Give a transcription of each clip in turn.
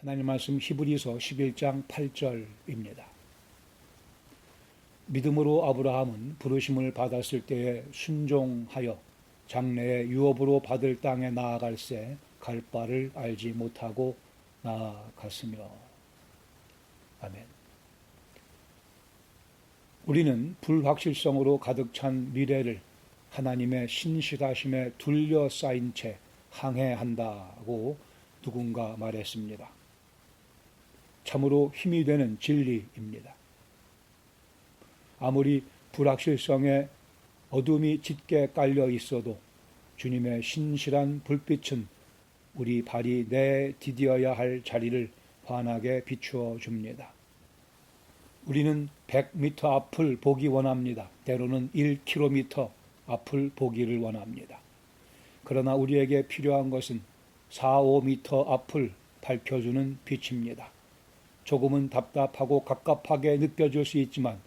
하나님 말씀 히브리서 11장 8절입니다. 믿음으로 아브라함은 부르심을 받았을 때에 순종하여 장래의 유업으로 받을 땅에 나아갈새 갈 바를 알지 못하고 나아갔으며 아멘. 우리는 불확실성으로 가득 찬 미래를 하나님의 신실하심에 둘러싸인 채 항해한다고 누군가 말했습니다. 참으로 힘이 되는 진리입니다. 아무리 불확실성에 어둠이 짙게 깔려 있어도 주님의 신실한 불빛은 우리 발이 내디뎌야 할 자리를 환하게 비추어 줍니다. 우리는 100m 앞을 보기 원합니다. 때로는 1km 앞을 보기를 원합니다. 그러나 우리에게 필요한 것은 4, 5m 앞을 밝혀주는 빛입니다. 조금은 답답하고 갑갑하게 느껴질 수 있지만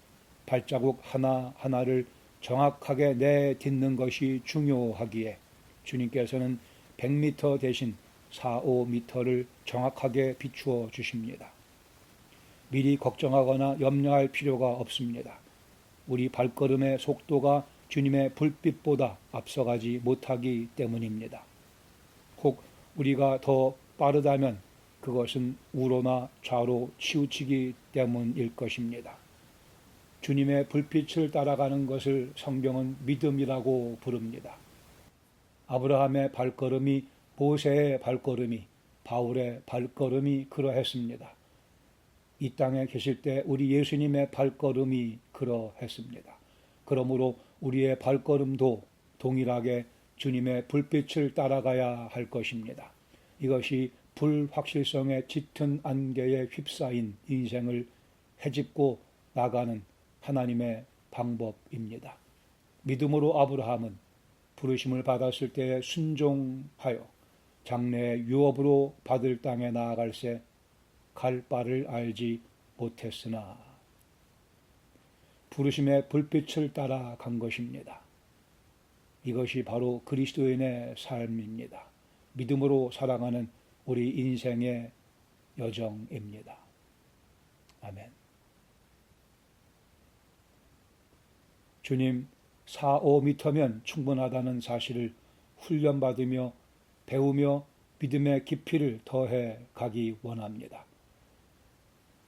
발자국 하나하나를 정확하게 내딛는 것이 중요하기에 주님께서는 100m 대신 4, 5m를 정확하게 비추어 주십니다. 미리 걱정하거나 염려할 필요가 없습니다. 우리 발걸음의 속도가 주님의 불빛보다 앞서가지 못하기 때문입니다. 혹 우리가 더 빠르다면 그것은 우로나 좌로 치우치기 때문일 것입니다. 주님의 불빛을 따라가는 것을 성경은 믿음이라고 부릅니다. 아브라함의 발걸음이 모세의 발걸음이 바울의 발걸음이 그러했습니다. 이 땅에 계실 때 우리 예수님의 발걸음이 그러했습니다. 그러므로 우리의 발걸음도 동일하게 주님의 불빛을 따라가야 할 것입니다. 이것이 불확실성의 짙은 안개에 휩싸인 인생을 헤집고 나가는 하나님의 방법입니다. 믿음으로 아브라함은 부르심을 받았을 때에 순종하여 장래의 유업으로 받을 땅에 나아갈새 갈 바를 알지 못했으나 부르심의 불빛을 따라 간 것입니다. 이것이 바로 그리스도인의 삶입니다. 믿음으로 살아가는 우리 인생의 여정입니다. 아멘. 주님, 4, 5미터면 충분하다는 사실을 훈련받으며 배우며 믿음의 깊이를 더해 가기 원합니다.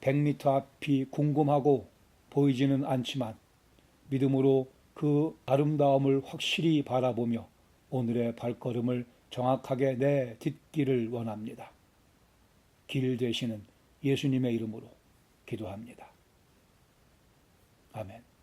100m 앞이 궁금하고 보이지는 않지만 믿음으로 그 아름다움을 확실히 바라보며 오늘의 발걸음을 정확하게 내딛기를 원합니다. 길 되시는 예수님의 이름으로 기도합니다. 아멘.